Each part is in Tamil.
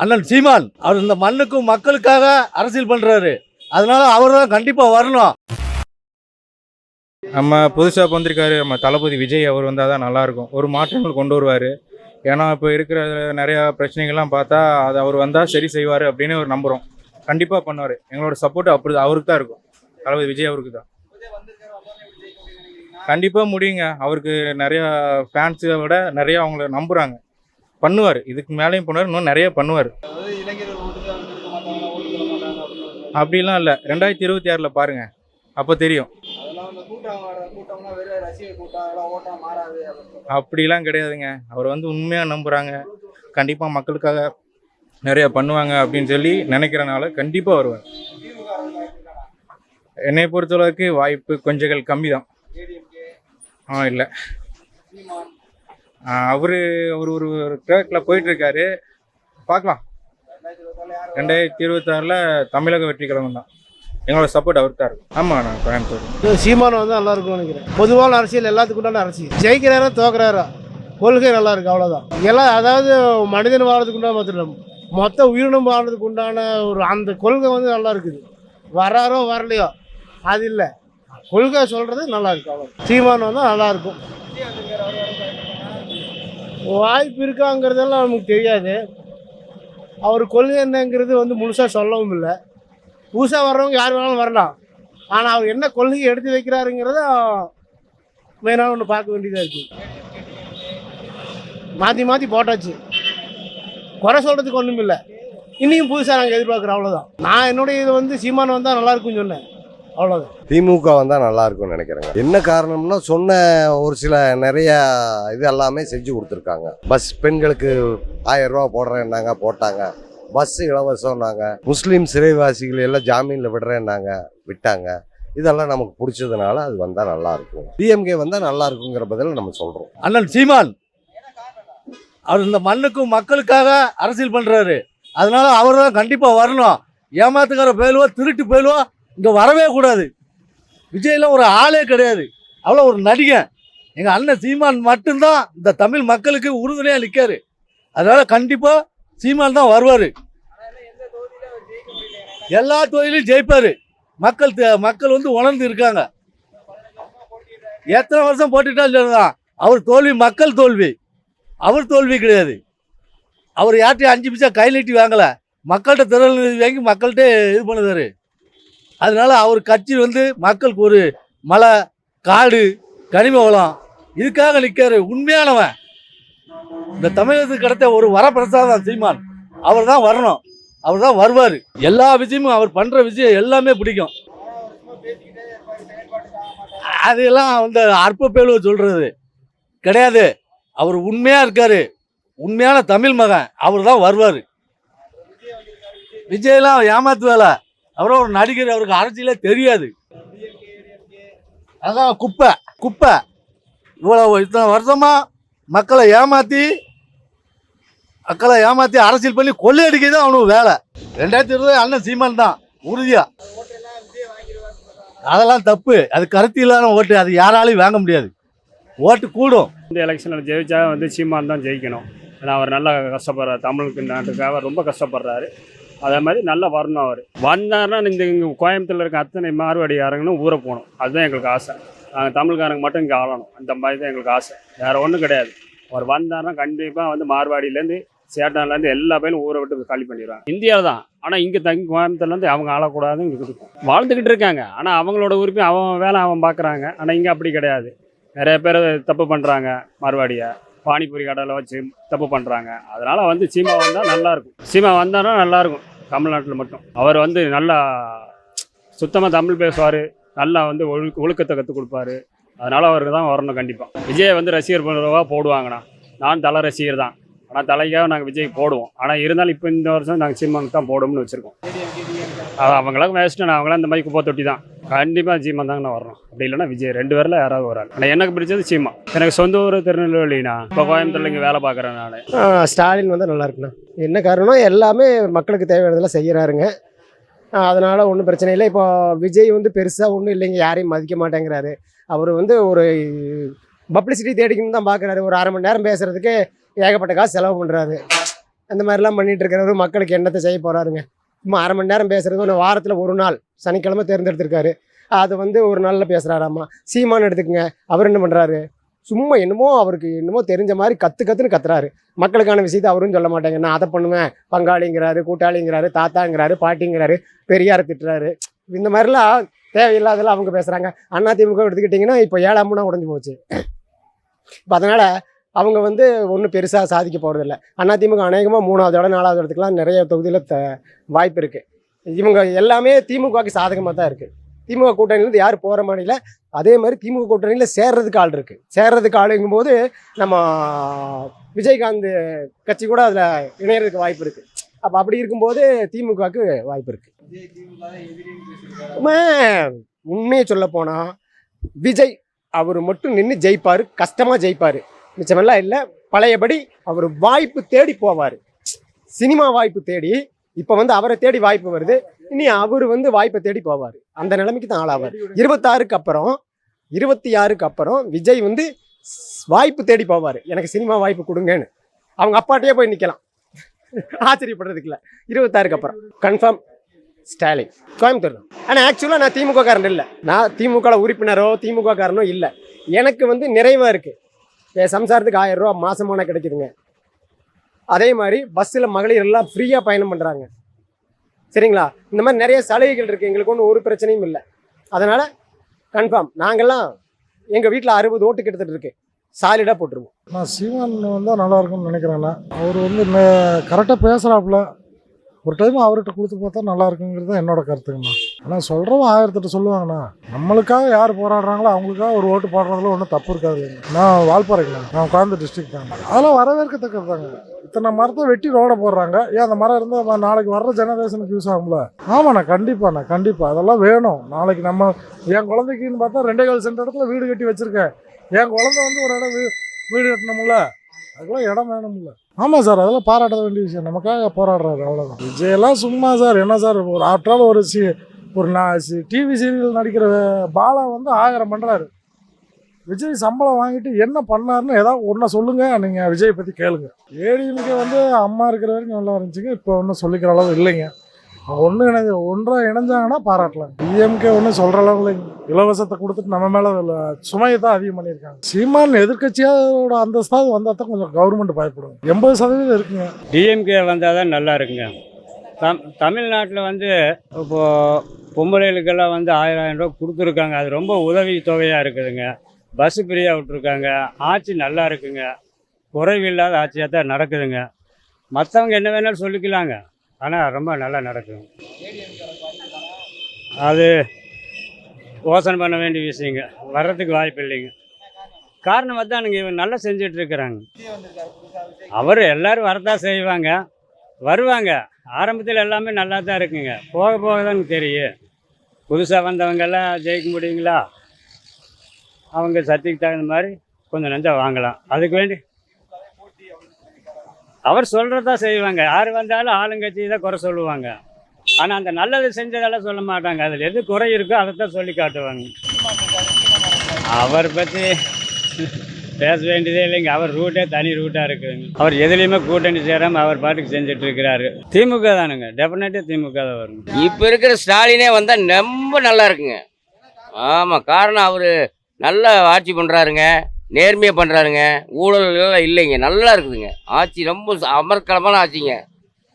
அண்ணன் சீமான் அவர் இந்த மண்ணுக்கும் மக்களுக்காக அரசியல் பண்றாரு. அதனால அவர் தான் கண்டிப்பா வரணும். நம்ம புதுசாக வந்திருக்காரு நம்ம தளபதி விஜய் அவர் வந்தால் தான் நல்லாயிருக்கும். ஒரு மாற்றங்கள் கொண்டு வருவார். ஏன்னா இப்போ இருக்கிற நிறையா பிரச்சனைகள்லாம் பார்த்தா அது அவர் வந்தால் சரி செய்வார் அப்படின்னு ஒரு நம்புகிறோம் கண்டிப்பாக பண்ணுவார். எங்களோட சப்போர்ட் அப்படி அவருக்கு தான் இருக்கும். தளபதி விஜய் அவருக்கு தான். கண்டிப்பாக முடியுங்க. அவருக்கு நிறையா ஃபேன்ஸை விட நிறையா அவங்கள நம்புகிறாங்க பண்ணுவார். இதுக்கு மேலேயும் பண்ணுவார் இன்னும் நிறைய பண்ணுவார். அப்படிலாம் இல்லை. ரெண்டாயிரத்தி இருபத்தி ஆறில் பாருங்கள் அப்போ தெரியும். அப்படிலாம் கிடையாதுங்க. அவர் வந்து உண்மையாக நம்புகிறாங்க கண்டிப்பாக மக்களுக்காக நிறையா பண்ணுவாங்க அப்படின்னு சொல்லி நினைக்கிறனால கண்டிப்பாக வருவார். என்னை பொறுத்தளவுக்கு வாய்ப்பு கொஞ்சங்கள் கம்மி தான் ஆ இல்லை. அவர் அவர் ஒரு ட்ராக்கில் போயிட்டுருக்காரு. பார்க்கலாம். ரெண்டாயிரத்தி இருபத்தாறில் தமிழக வெற்றி கழகம் தான். எங்களோட சப்போர்ட் அவருக்கு தான் இருக்கும் ஆமாம் நான் கோயம்புத்தூர். சீமானம் வந்து நல்லா இருக்கும் நினைக்கிறேன். பொதுவான அரசியல் எல்லாத்துக்கு உண்டான அரசியல். ஜெயிக்கிறாரோ தோக்குறாரோ? கொள்கை நல்லா இருக்கு அவ்வளோதான் எல்லாம் அதாவது மனிதன் வாழ்றதுக்கு உண்டான மாத்திரம். மொத்த உயிரினம் வாழ்றதுக்கு உண்டான ஒரு அந்த கொள்கை வந்து நல்லா இருக்குது. வராரோ வரலையோ அது இல்லை. கொள்கை சொல்கிறது நல்லா இருக்கு அவ்வளோ சீமானம் வந்து நல்லா இருக்கும். வாய்ப்பு இருக்காங்கிறதெல்லாம் நமக்கு தெரியாது. அவர் கொள்கை என்னங்கிறது வந்து முழுசாக சொல்லவும் இல்லை. புதுசாக வர்றவங்க யார் வேணாலும் வரலாம். ஆனால் அவர் என்ன கொள்கையை எடுத்து வைக்கிறாருங்கிறத மெயினாக ஒன்று பார்க்க வேண்டியதாக இருக்குது மாற்றி மாற்றி போட்டாச்சு. குறை சொல்கிறதுக்கு ஒன்றும் இல்லை இனியும் புதுசாக நாங்கள் எதிர்பார்க்குறோம் அவ்வளோதான் நான் என்னுடைய இது வந்து சீமானம் வந்தால் நல்லாயிருக்கும்னு சொன்னேன். அவ்வளோதான் திமுக வந்தால் நல்லா இருக்கும்னு நினைக்கிறேங்க. என்ன காரணம்னா சொன்ன ஒரு சில நிறைய இது எல்லாமே செஞ்சு கொடுத்துருக்காங்க. பஸ் பெண்களுக்கு ஆயிரம் ரூபா போடுறேன்னாங்க போட்டாங்க. பஸ் இலவசம்னாங்க. முஸ்லீம் சிறைவாசிகள் எல்லாம் ஜாமீனில் விடுறேன்னாங்க விட்டாங்க. இதெல்லாம் நமக்கு பிடிச்சதுனால அது வந்தால் நல்லா இருக்கும். டிஎம்கே வந்தால் நல்லா இருக்குங்கிற பதில் நம்ம சொல்கிறோம் அண்ணன் சீமான் அவர் இந்த மண்ணுக்கும் மக்களுக்காக அரசியல் பண்றாரு. அதனால அவர் தான் கண்டிப்பா வரணும். ஏமாத்துக்கார பேலுவா திருட்டு பேலுவா இங்கே வரவே கூடாது. விஜய்லாம் ஒரு ஆளே கிடையாது. அவ்வளோ ஒரு நடிகன். எங்கள் அண்ணன் சீமான் மட்டும்தான் இந்த தமிழ் மக்களுக்கு உறுதுணையாக நிற்காரு அதனால் கண்டிப்பாக சீமான் தான் வருவார். எல்லா தொழிலும் ஜெயிப்பார். மக்கள் மக்கள் வந்து உணர்ந்து இருக்காங்க. எத்தனை வருஷம் போட்டுட்டாலும் சொல்லுதான் அவர் தோல்வி மக்கள் தோல்வி. அவர் தோல்வி கிடையாது. அவர் யார்ட்டையும் அஞ்சு பைசா கை நீட்டி வாங்கலை. மக்கள்கிட்ட திறன் வாங்கி மக்கள்கிட்ட இது பண்ணுதாரு. அதனால அவர் கட்சி வந்து மக்களுக்கு ஒரு மலை காடு கனிம வளம் இதுக்காக நிற்காரு உண்மையானவன். இந்த தமிழகத்துக்கு கிடைத்த ஒரு வரப்பிரசாதம் சீமான். அவர் தான் வரணும். அவர் தான் வருவார். எல்லா விஷயமும் அவர் பண்ணுற விஷயம் எல்லாமே பிடிக்கும். அதெல்லாம் வந்து அற்ப பேலுவ சொல்கிறது கிடையாது. அவர் உண்மையாக இருக்கார். உண்மையான தமிழ் மகன். அவர் தான் வருவார். விஜயெல்லாம் ஏமாத்து வேலை அவரும் ஒரு நடிகர் அவருக்கு அரசியலே தெரியாது. அதான் குப்பை குப்பை. இவ்வளோ இத்தனை வருஷமா மக்களை ஏமாற்றி மக்களை ஏமாற்றி அரசியல் பண்ணி கொள்ளையடிக்க தான் அவனுக்கு வேலை. ரெண்டாயிரத்தி இருபது அண்ணன் சீமான் தான் உறுதியா. அதெல்லாம் தப்பு. அது கருத்து இல்லாத ஓட்டு அது யாராலையும் வாங்க முடியாது. ஓட்டு கூடும். இந்த எலெக்ஷனில் ஜெயிச்சா வந்து சீமான் தான் ஜெயிக்கணும். ஏன்னா அவர் நல்லா கஷ்டப்படுறாரு. தமிழுக்கு நாட்டுக்காக ரொம்ப கஷ்டப்படுறாரு. அதே மாதிரி நல்லா வரணும் அவர். வந்தாருன்னா இந்த இங்கே கோயம்புத்தூரில் இருக்க அத்தனை மார்வாடிக்காரங்களும் ஊரை போகணும். அதுதான் எங்களுக்கு ஆசை. நாங்கள் தமிழ்காரங்க மட்டும் இங்கே ஆளணும். அந்த மாதிரி தான் எங்களுக்கு ஆசை. வேறு ஒன்றும் கிடையாது. அவர் வந்தாருன்னா கண்டிப்பாக வந்து மார்வாடியிலேருந்து சேட்டான்லேருந்து எல்லா பேரும் ஊரை விட்டு காலி பண்ணிடுவாங்க. இந்தியாவில் தான். ஆனால் இங்கே தங்கி கோயம்புத்தூர்லேருந்து அவங்க ஆளக்கூடாதுன்னு இருக்கும் வாழ்ந்துக்கிட்டு இருக்காங்க. ஆனால் அவங்களோட உரிமை அவன் வேலை அவன் பார்க்குறாங்க. ஆனால் இங்கே அப்படி கிடையாது. நிறைய பேர் தப்பு பண்ணுறாங்க மார்வாடியை. பானிபூரி கடையில் வச்சு தப்பு பண்ணுறாங்க அதனால் வந்து சீமா வந்தால் நல்லாயிருக்கும் சீமா வந்தாருன்னா நல்லாயிருக்கும் தமிழ்நாட்டில் மட்டும். அவர் வந்து நல்லா சுத்தமாக தமிழ் பேசுவார். நல்லா வந்து ஒழு ஒழுக்கத்தை கற்றுக் கொடுப்பாரு. அதனால் அவருக்கு தான் வரணும் கண்டிப்பாக விஜய் வந்து ரசிகர் பண்ணுறவா போடுவாங்கண்ணா. நான் தலை ரசிகர் தான். ஆனால் தலைக்காக நாங்கள் விஜய் போடுவோம். ஆனால் இருந்தாலும் இப்போ இந்த வருஷம் நாங்கள் சீமானுக்கு தான் போடுவோம்னு வச்சுருக்கோம். அது அவங்களாம் வேஸ்ட்டு நான் அவங்களாம் இந்த மாதிரி குப்பை தொட்டி தான். கண்டிப்பாக சீமான் நான் வரணும். அப்படி இல்லைன்னா விஜய் ரெண்டு பேரில் யாராவது வராங்க ஆனால் எனக்கு பிடிச்சது சீமா எனக்கு சொந்த ஊர் திருநெல்வேலிண்ணா இப்போ கோயம்புத்தூர்ல இங்கே வேலை பார்க்குறேன் நான். ஸ்டாலின் வந்து நல்லா இருக்குண்ணா. என்ன காரணம் எல்லாமே மக்களுக்கு தேவையானதெல்லாம் செய்கிறாருங்க அதனால் ஒன்றும் பிரச்சனை இல்லை. இப்போ விஜய் வந்து பெருசாக ஒன்றும் இல்லைங்க. யாரையும் மதிக்க மாட்டேங்கிறாரு. அவர் வந்து ஒரு பப்ளிசிட்டி தேடிக்கணும்னு தான் பார்க்குறாரு ஒரு அரை மணி நேரம் பேசுகிறதுக்கு ஏகப்பட்ட காசு செலவு பண்ணுறாரு அந்த மாதிரிலாம் பண்ணிகிட்டு இருக்கிறவர் மக்களுக்கு என்னத்தை செய்ய போகிறாருங்க சும்மா அரை மணி நேரம் பேசுகிறது ஒன்று வாரத்தில் ஒரு நாள் சனிக்கிழமை தேர்ந்தெடுத்திருக்காரு. அது வந்து ஒரு நாளில் பேசுகிறாராம்மா சீமான் எடுத்துக்கங்க. அவர் என்ன பண்ணுறாரு சும்மா என்னமோ அவருக்கு என்னமோ தெரிஞ்ச மாதிரி கற்று கற்றுன்னு கத்துறாரு. மக்களுக்கான விஷயத்தை அவரும் சொல்ல மாட்டாங்க. நான் அதை பண்ணுவேன். பங்காளிங்கிறாரு கூட்டாளிங்கிறாரு தாத்தாங்கிறாரு பாட்டிங்கிறாரு பெரியார் திட்டுறாரு. இந்த மாதிரிலாம் தேவையில்லாதெல்லாம் அவங்க பேசுகிறாங்க அண்ணா திமுக எடுத்துக்கிட்டிங்கன்னா இப்போ ஏழாம் ஏழாமுன்னா உடஞ்சி போச்சு. இப்போ அதனால் அவங்க வந்து ஒன்றும் பெருசாக சாதிக்க போகிறதில்ல அண்ணா திமுக அநேகமாக மூணாவது இடம் நாலாவது இடத்துக்குலாம் நிறைய தொகுதியில் த வாய்ப்பு இருக்குது இவங்க எல்லாமே திமுகவுக்கு சாதகமாக தான் இருக்குது திமுக கூட்டணியிலேருந்து யார் போகிற மாநில அதே மாதிரி திமுக கூட்டணியில் சேர்றதுக்கு ஆள் இருக்குது சேர்றதுக்கு ஆளுங்கும் போது நம்ம விஜயகாந்த் கட்சி கூட அதில் இணையறதுக்கு வாய்ப்பு இருக்குது அப்போ அப்படி இருக்கும்போது திமுகவுக்கு வாய்ப்பு இருக்குது உண்மையை சொல்ல போனால் விஜய் அவர் மட்டும் நின்று ஜெயிப்பார் கஷ்டமாக ஜெயிப்பார். மிச்சமெல்லாம் இல்லை. பழையபடி அவர் வாய்ப்பு தேடி போவார். சினிமா வாய்ப்பு தேடி இப்போ வந்து அவரை தேடி வாய்ப்பு வருது. இனி அவர் வந்து வாய்ப்பை தேடி போவார். அந்த நிலைமைக்கு தான் ஆளாவார். இருபத்தாறுக்கு அப்புறம் இருபத்தி ஆறுக்கு அப்புறம் விஜய் வந்து வாய்ப்பு தேடி போவார். எனக்கு சினிமா வாய்ப்பு கொடுங்கன்னு. அவங்க அப்பாட்டையே போய் நிற்கலாம் ஆச்சரியப்படுறதுக்கு இல்லை. இருபத்தாறுக்கு அப்புறம். கன்ஃபார்ம் ஸ்டாலின் கோயம்புத்தூர் தான். ஆனால் ஆக்சுவலாக நான் திமுக காரன் இல்லை. நான் திமுக உறுப்பினரோ திமுக காரனோ இல்லை. எனக்கு வந்து நிறைவாக இருக்குது சம்சாரத்துக்கு ஆயிரம் ரூபா மாசமான கிடைக்குதுங்க. அதே மாதிரி பஸ்ஸில் மகளிர் எல்லாம் ஃப்ரீயாக பயணம் பண்ணுறாங்க சரிங்களா? இந்த மாதிரி நிறைய சலுகைகள் இருக்குது எங்களுக்கு ஒன்றும் ஒரு பிரச்சனையும் இல்லை. அதனால் கன்ஃபார்ம் நாங்கள்லாம் எங்கள் வீட்டில் அறுபது ஓட்டு கிட்டத்தட்ட இருக்கு. சாலிடாக போட்டுருவோம். நான் சிவன் வந்தால் நல்லா இருக்கும்னு நினைக்கிறேண்ணா அவர் வந்து கரெக்டாக பேசுகிறாப்புல ஒரு டைம் அவர்கிட்ட கொடுத்து பார்த்தா நல்லா இருக்குங்கிறது தான் என்னோட கருத்துங்கண்ணா ஆனால் சொல்கிறவங்க ஆயிரத்தெட்டு சொல்லுவாங்கண்ணா. நம்மளுக்காக யார் போராடுறாங்களோ அவங்களுக்காக ஒரு ஓட்டு போடுறதுல ஒன்றும் தப்பு இருக்காது. நான் வால்பாறைங்கண்ணா நான் குழந்தை டிஸ்ட்ரிக்ட் தாங்க அதெல்லாம் வரவேற்கத்தக்கது தாங்க இத்தனை மரத்தை வெட்டி ரோட போடுறாங்க. ஏன் அந்த மரம் இருந்தால் நாளைக்கு வர்ற ஜெனரேஷனுக்கு யூஸ் ஆகும்ல? ஆமாண்ணா கண்டிப்பாண்ணா கண்டிப்பாக அதெல்லாம் வேணும். நாளைக்கு நம்ம என் குழந்தைக்குன்னு பார்த்தா ரெண்டே கால் சென்ட் இடத்துல வீடு கட்டி வச்சுருக்கேன். என் குழந்தை வந்து ஒரு இடம் வீ- வீடு கட்டணும்ல? அதுக்கெல்லாம் இடம் வேணும்ல. ஆமாம் சார் அதெல்லாம் பாராட்ட வேண்டிய விஷயம். நமக்காக போராடுறாரு அவ்வளோதான் விஜயெல்லாம் சும்மா சார் என்ன சார் ஒரு ஆஃப்டரால் ஒரு சி ஒரு நான் டிவி சீரியல் நடிக்கிற பாலா வந்து ஆயிரம் பண்ணுறாரு விஜய் சம்பளம் வாங்கிட்டு என்ன பண்ணாருன்னு ஏதாவது ஒன்றை சொல்லுங்க நீங்கள் விஜய் பற்றி கேளுங்க. ஏடிஎம்கே வந்து அம்மா இருக்கிற வரைக்கும் நல்லா இருந்துச்சுங்க இப்போ ஒன்றும் சொல்லிக்கிற அளவு இல்லைங்க. ஒன்று இணைஞ்ச ஒன்றாக இணைஞ்சாங்கன்னா பாராட்டலாம் டிஎம்கே ஒன்றும் சொல்கிற அளவில் இலவசத்தை கொடுத்துட்டு நம்ம மேலே சுமையை தான் அதிகம் பண்ணியிருக்காங்க. சீமான் எதிர்கட்சியோட அந்தஸ்தாவது வந்தால் தான் கொஞ்சம் கவர்மெண்ட் பயப்படும் எண்பது சதவீதம் இருக்குங்க. டிஎம்கே வந்தால் தான் நல்லா இருக்குங்க. தம் தமிழ்நாட்டில் வந்து இப்போது பொம்பளைகளுக்கெல்லாம் வந்து ஆயிரம் ஆயிரம் ரூபா கொடுத்துருக்காங்க. அது ரொம்ப உதவி தொகையாக இருக்குதுங்க. பஸ்ஸு ஃப்ரீயாக விட்ருக்காங்க ஆட்சி நல்லா இருக்குங்க. குறைவில்லாத ஆட்சியாக தான் நடக்குதுங்க. மற்றவங்க என்ன வேணாலும் சொல்லிக்கலாங்க. ஆனால் ரொம்ப நல்லா நடக்கும். அது யோசனை பண்ண வேண்டிய விஷயங்க. வர்றதுக்கு வாய்ப்பு இல்லைங்க. காரணம் பார்த்தானுங்க இவன் நல்லா செஞ்சிட்ருக்கிறாங்க. அவர் எல்லோரும் வரதான் செய்வாங்க. வருவாங்க. ஆரம்பத்தில் எல்லாமே நல்லா தான் இருக்குங்க. போக போக தான் தெரியும் புதுசாக வந்தவங்கெல்லாம் ஜெயிக்க முடியுங்களா? அவங்க சக்திக்கு தகுந்த மாதிரி கொஞ்சம் நஞ்சா வாங்கலாம். அதுக்கு வேண்டி அவர் சொல்கிறதா செய்வாங்க. யார் வந்தாலும் ஆளுங்கட்சி தான் குறை சொல்லுவாங்க. ஆனால் அந்த நல்லது செஞ்சதெல்லாம் சொல்ல மாட்டாங்க. அதில் எது குறை இருக்கோ அதை தான் சொல்லி காட்டுவாங்க. அவர் பற்றி பேச வேண்டியதே இல்லைங்க. அவர் ரூட்டே தனி ரூட்டாக இருக்குதுங்க. அவர் எதுலேயுமே கூட்டணி சேராமல் அவர் பாட்டுக்கு செஞ்சுட்டு இருக்கிறாரு. திமுக தானுங்க. டெஃபினட்டாக திமுக தான் வருங்க. இப்போ இருக்கிற ஸ்டாலினே வந்தால் ரொம்ப நல்லா இருக்குங்க. ஆமாம் காரணம் அவர் நல்லா ஆட்சி பண்ணுறாருங்க நேர்மையாக பண்ணுறாருங்க ஊழல் இல்லைங்க. நல்லா இருக்குதுங்க. ஆட்சி ரொம்ப ச- அமர்க்கலமான ஆட்சிங்க.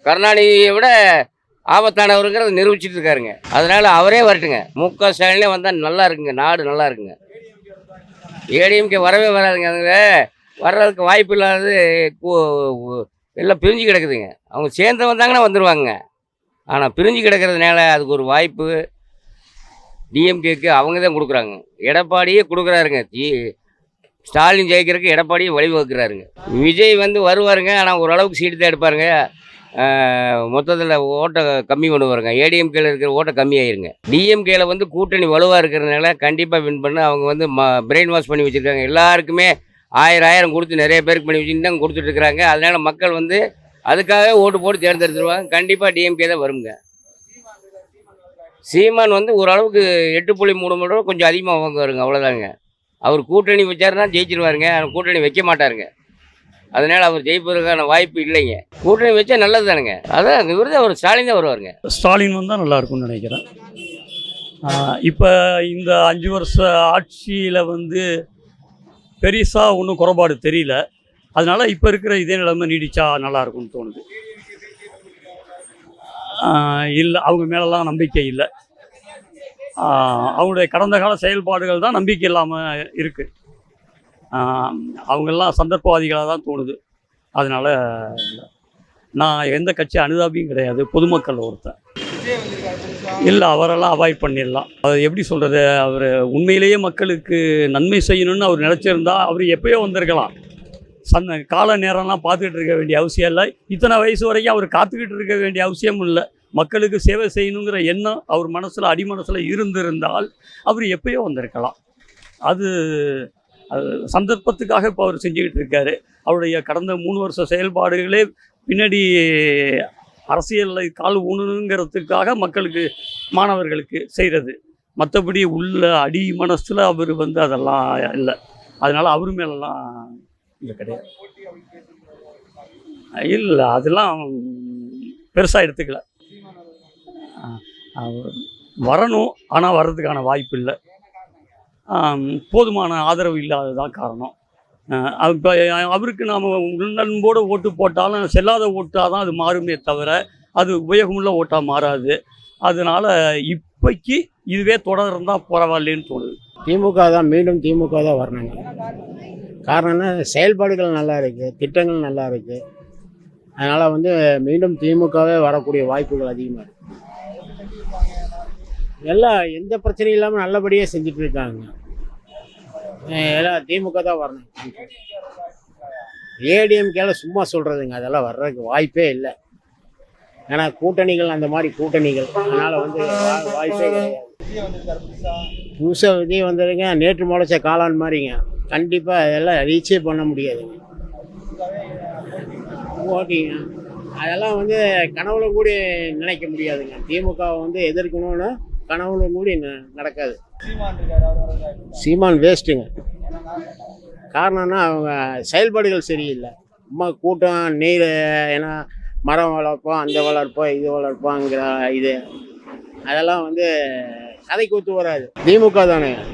கருணாநிதியை விட ஆபத்தானவருங்கிறத நிரூபிச்சிட்டு இருக்காருங்க. அதனால் அவரே வரட்டுங்க. மு க ஸ்டாலினே வந்தால் நல்லா இருக்குங்க. நாடு நல்லா இருக்குங்க. ஏடிஎம்கே வரவே வராதுங்க. அதுங்க வர்றதுக்கு வாய்ப்பு இல்லாதது எல்லாம் பிரிஞ்சு கிடக்குதுங்க. அவங்க சேர்ந்து வந்தாங்கன்னா வந்துடுவாங்க ஆனால் பிரிஞ்சு கிடக்கிறதுனால அதுக்கு ஒரு வாய்ப்பு. டிஎம்கேக்கு அவங்க தான் கொடுக்குறாங்க. எடப்பாடியே கொடுக்குறாருங்க. தி ஸ்டாலின் ஜெயிக்கிறதுக்கு எடப்பாடியே வழிவகுக்கிறாருங்க. விஜய் வந்து வருவாருங்க ஆனால் ஓரளவுக்கு சீட்டு தான் எடுப்பாருங்க. மொத்தத்தில் ஓட்டை கம்மி பண்ணுவாருங்க. ஏடிஎம்கேல இருக்கிற ஓட்டை கம்மியாயிருங்க. டிஎம்கேல வந்து கூட்டணி வலுவாக இருக்கிறதுனால கண்டிப்பாக வின் பண்ண அவங்க வந்து ம பிரெயின் வாஷ் பண்ணி வச்சுருக்காங்க. எல்லாருக்குமே ஆயிரம் ஆயிரம் கொடுத்து நிறைய பேருக்கு பண்ணி வச்சு இன்னும் கொடுத்துட்ருக்குறாங்க அதனால் அதனால மக்கள் வந்து அதுக்காக ஓட்டு போட்டு தேர்ந்தெடுத்துருவாங்க. கண்டிப்பாக டிஎம்கே தான் வருங்க. சீமான் வந்து ஓரளவுக்கு எட்டு புள்ளி மூணு மணி கொஞ்சம் அதிகமாக வாங்குவாருங்க. அவ்வளோதாங்க அவர் கூட்டணி வச்சாருன்னா ஜெயிச்சிருவாருங்க. கூட்டணி வைக்க மாட்டாருங்க. அதனால் அவர் ஜெயிப்பதற்கான வாய்ப்பு இல்லைங்க. கூட்டணி வச்சா நல்லது தானுங்க அதான் இவர் தான் அவர் ஸ்டாலின் தான் வருவாருங்க. ஸ்டாலின் வந்தால் நல்லா இருக்கும்னு நினைக்கிறேன் இப்போ இந்த அஞ்சு வருஷ ஆட்சியில் வந்து பெருசாக ஒன்றும் குறைபாடு தெரியல. அதனால் இப்போ இருக்கிற இதே நிலைமை நீடிச்சா நல்லா இருக்கும்னு தோணுது இல்லை அவங்க மேலெல்லாம் நம்பிக்கை இல்லை. அவங்களுடைய கடந்த கால செயல்பாடுகள் தான் நம்பிக்கை இல்லாமல் இருக்குது அவங்கெல்லாம் சந்தர்ப்பவாதிகளாக தான் தோணுது. அதனால் நான் எந்த கட்சி அனுதாபியும் கிடையாது பொதுமக்கள் ஒருத்தன். இல்லை அவரெல்லாம் அவாய்ட் பண்ணிடலாம். அது எப்படி சொல்கிறது அவர் உண்மையிலேயே மக்களுக்கு நன்மை செய்யணும்னு அவர் நினச்சிருந்தா அவர் எப்பயோ வந்திருக்கலாம். சந்த கால நேரம்லாம் பார்த்துக்கிட்டு இருக்க வேண்டிய அவசியம் இல்லை. இத்தனை வயசு வரைக்கும் அவர் காத்துக்கிட்டு இருக்க வேண்டிய அவசியமும் இல்லை. மக்களுக்கு சேவை செய்யணுங்கிற எண்ணம் அவர் மனசில் அடிமனசில் இருந்திருந்தால் அவர் எப்பயோ வந்திருக்கலாம். அது அது சந்தர்ப்பத்துக்காக இப்போ அவர் செஞ்சுக்கிட்டு இருக்காரு. அவருடைய கடந்த மூணு வருஷ செயல்பாடுகளே பின்னாடி அரசியலில் கால் ஊணுங்கிறதுக்காக மக்களுக்கு மாணவர்களுக்கு செய்கிறது மற்றபடி உள்ள அடி மனசில் அவர் வந்து அதெல்லாம் இல்லை. அதனால் அவர் மேலெல்லாம் இல்லை கிடையாது. இல்லை அதெல்லாம் பெருசாக எடுத்துக்கல. வரணும் ஆனால் வர்றதுக்கான வாய்ப்பு இல்லை. போதுமான ஆதரவு இல்லாததான் காரணம். இப்போ அவருக்கு நாம் உள்ளன்போடு ஓட்டு போட்டாலும் செல்லாத ஓட்டாக தான் அது மாறுமே தவிர அது உபயோகமுள்ள ஓட்டாக மாறாது. அதனால் இப்போக்கி இதுவே தொடர்ந்தால் பரவாயில்லன்னு தோணுது. திமுக தான் மீண்டும் திமுக தான் வரணுங்க. காரணம்னா செயல்பாடுகள் நல்லா இருக்குது திட்டங்கள் நல்லா இருக்குது அதனால் வந்து மீண்டும் திமுகவே வரக்கூடிய வாய்ப்புகள் அதிகமாக இருக்குது எல்லாம் எந்த பிரச்சனையும் இல்லாமல் நல்லபடியாக செஞ்சுட்டு இருக்காங்க எல்லாம் திமுக தான் வரணும். ஏடிஎம்கேல சும்மா சொல்கிறதுங்க அதெல்லாம் வர்றதுக்கு வாய்ப்பே இல்லை. ஏன்னா கூட்டணிகள் அந்த மாதிரி கூட்டணிகள். அதனால் வந்து வாய்ப்பே கிடையாது. புதுசாக விஜய் வந்ததுங்க நேற்று முளைச்ச காளான் மாதிரிங்க. கண்டிப்பாக அதெல்லாம் ரீச்சே பண்ண முடியாதுங்க. ஓகேங்க அதெல்லாம் வந்து கனவுல கூட நினைக்க முடியாதுங்க. திமுக வந்து எதிர்க்கணும்னு கனவுல கூட ந- நடக்காது. சீமான் வேஸ்ட்டுங்க. காரணம்னா அவங்க செயல்பாடுகள் சரியில்லை. ரொம்ப கூட்டம் நீர் ஏன்னா மரம் வளர்ப்போம் அந்த வளர்ப்போம் இது வளர்ப்போங்கிற இது. அதெல்லாம் வந்து கதைக்கு ஒத்து வராது. திமுக தானே.